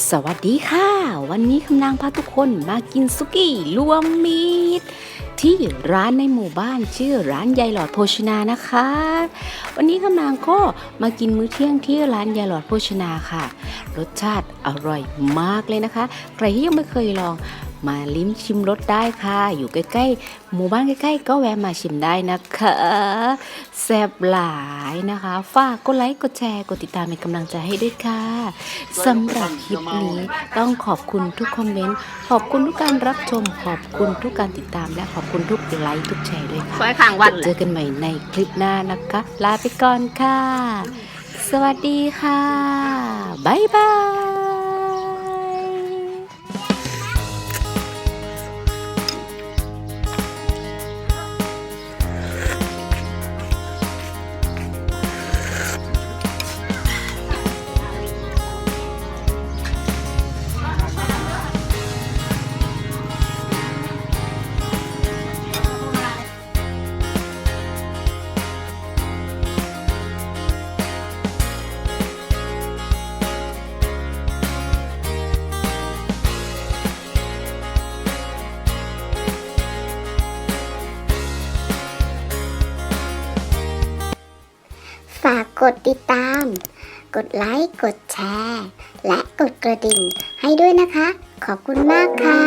สวัสดีค่ะ วันนี้คำนางพาทุกคนมากินสุกี้รวมมิตร ที่ร้านในหมู่บ้านชื่อร้านยายหลอดโภชนานะคะ วันนี้คำนางก็มากินมื้อเที่ยงที่ร้านยายหลอดโภชนาค่ะ รสชาติอร่อยมากเลยนะคะ ใครที่ยังไม่เคยลอง มาลิ้มชิมรสได้ค่ะ อยู่ใกล้ๆ หมู่บ้านใกล้ๆ ก็แวะมาชิมได้นะคะแซ่บหลายนะคะ ฝากกดไลค์กดแชร์กดติดตามเป็นกำลังใจให้ด้วยค่ะสำหรับคลิปนี้ต้องขอบคุณทุกคอมเมนต์ขอบคุณทุกการรับชมขอบคุณทุกการติดตาม และขอบคุณทุกไลค์ทุกแชร์ด้วยค่ะคอยข้างวัดเจอกันใหม่ในคลิปหน้านะคะ ลาไปก่อนค่ะ สวัสดีค่ะ บ๊ายบาย ฝากกดติดตาม กดไลค์ กดแชร์ และกดกระดิ่งให้ด้วยนะคะ ขอบคุณมากค่ะ